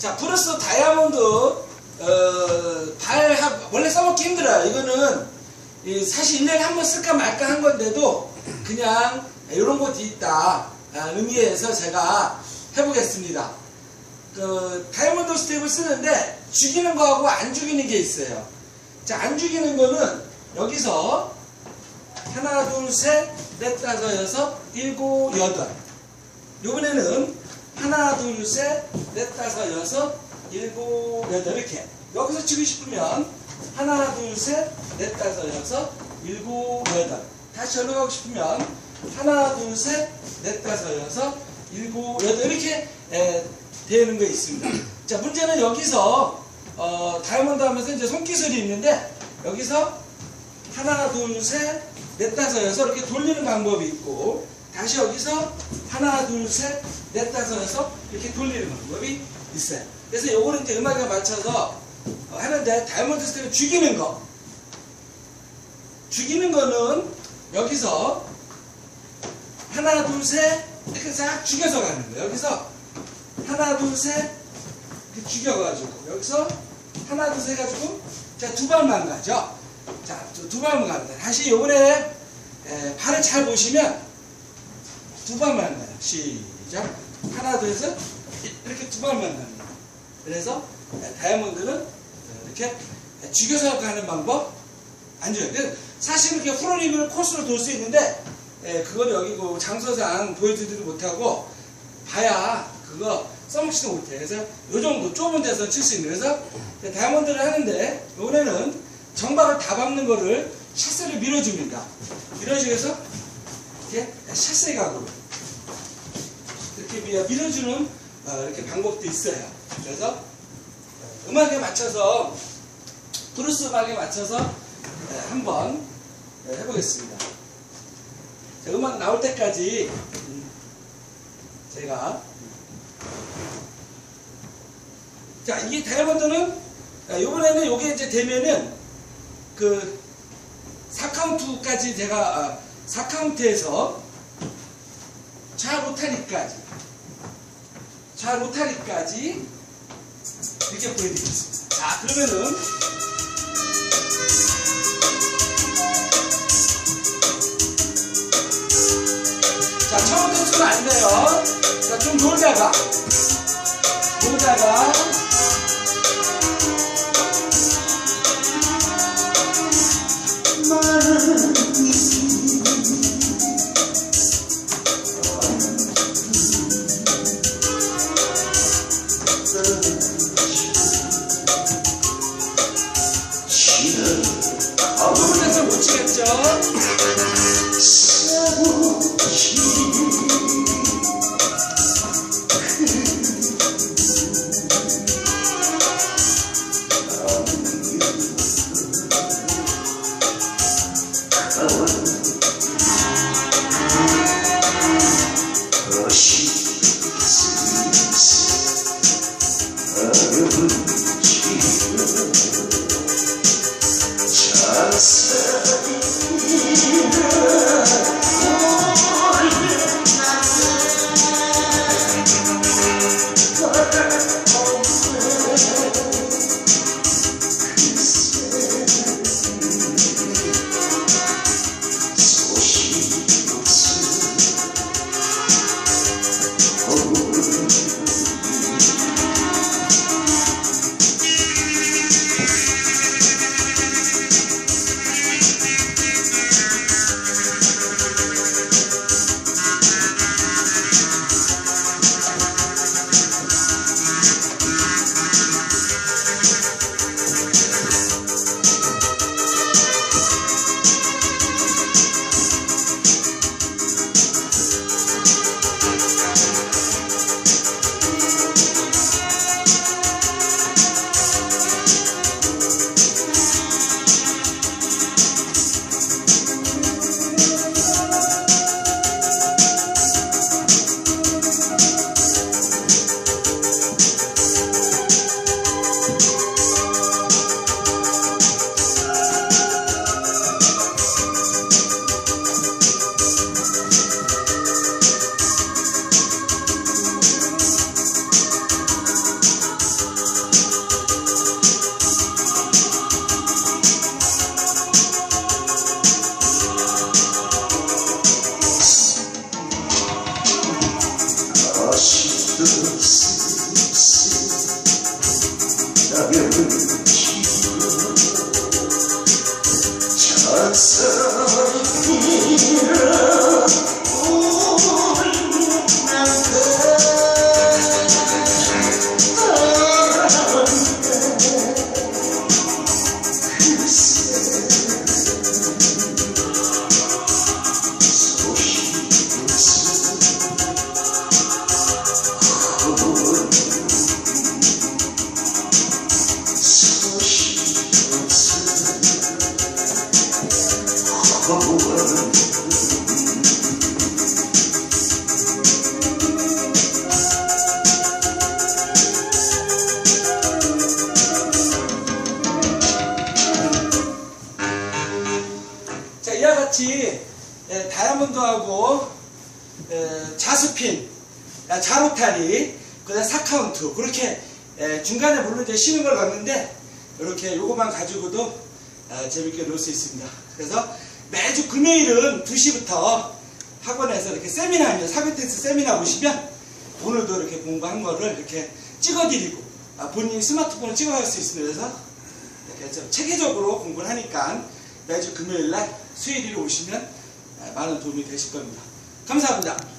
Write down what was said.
자, 브루스 다이아몬드, 어, 발, 하- 원래 써먹기 힘들어요. 이거는, 이 사실 1년에 한 번 쓸까 말까 한 건데도, 그냥, 이런 것도 있다. 아, 의미에서 제가 해보겠습니다. 그, 다이아몬드 스텝을 쓰는데, 죽이는 거하고 안 죽이는 게 있어요. 자, 안 죽이는 거는, 여기서, 하나, 둘, 셋, 넷, 다섯, 여섯, 일곱, 여덟. 요번에는 하나, 둘, 셋, 넷, 다섯, 여섯, 일곱, 여덟 이렇게 여기서 치고 싶으면 하나, 둘, 셋, 넷, 다섯, 여섯, 일곱, 여덟 다시 절로 가고 싶으면 하나, 둘, 셋, 넷, 다섯, 여섯, 일곱, 여덟 이렇게 에, 되는 거 있습니다. 자 문제는 여기서 어, 다이아몬드 하면서 이제 손기술이 있는데 여기서 하나, 둘, 셋, 넷, 다섯, 여섯 이렇게 돌리는 방법이 있고 다시 여기서 하나, 둘, 셋, 넷, 다섯, 여섯 이렇게 돌리는 방법이 있어요. 그래서 요거는 이제 음악에 맞춰서 어, 하는데 다이아몬드 스텝을 죽이는 거 죽이는 거는 여기서 하나, 둘, 셋 이렇게 싹 죽여서 가는 거예요. 여기서 하나, 둘, 셋 이렇게 죽여가지고 여기서 하나, 둘, 셋 해가지고 자 두 발만 가죠. 자, 두, 두 발만 갑니다. 다시 요번에 에, 발을 잘 보시면 두 발만 가요. 시작. 하나, 둘, 셋. 이렇게 두 발만 갑니다. 그래서 에, 다이아몬드는 이렇게 죽여서 가는 방법 안 줘요. 사실 이렇게 프로리그를 코스로 돌 수 있는데 에, 그걸 여기 그 장소상 보여드리지 못하고 봐야 그거 써먹지도 못해. 그래서 요 정도 좁은 데서 칠 수 있는. 그래서 다이아몬드를 하는데 이번에는 정박을 다 밟는 거를 샷세를 밀어줍니다. 밀어주면서 이렇게 샷세 각으로 이렇게 밀어- 밀어주는 어, 이렇게 방법도 있어요. 그래서 어, 음악에 맞춰서 브루스 음악에 맞춰서 예, 한번 예, 해보겠습니다. 자, 음악 나올 때까지 음, 제가 자 이게 다이아몬드는 자, 요번에는 요게 이제 되면은 그 4카운트까지 제가 아, 4카운트에서 좌 로타리까지 좌 로타리까지 이렇게 보여드리겠습니다. 자 그러면은 자 처음부터 치면 안 돼요. 자 좀 놀다가 놀다가 us. Yeah, yeah, yeah. 자, 이와 같이 예, 다이아몬드하고 에, 자스핀, 아, 자로타리, 그다음 사카운트 그렇게 에, 중간에 물론 이제 쉬는 걸 넣는데 이렇게 요거만 가지고도 아, 재밌게 놀 수 있습니다. 그래서 매주 금요일은 2시부터 학원에서 이렇게 세미나입니다. 사교댄스 세미나 오시면 오늘도 이렇게 공부한 거를 이렇게 찍어드리고 아, 본인이 스마트폰을 찍어갈 수 있습니다. 그래서 이렇게 좀 체계적으로 공부를 하니까 매주 금요일 날 수요일에 오시면 아, 많은 도움이 되실 겁니다. 감사합니다.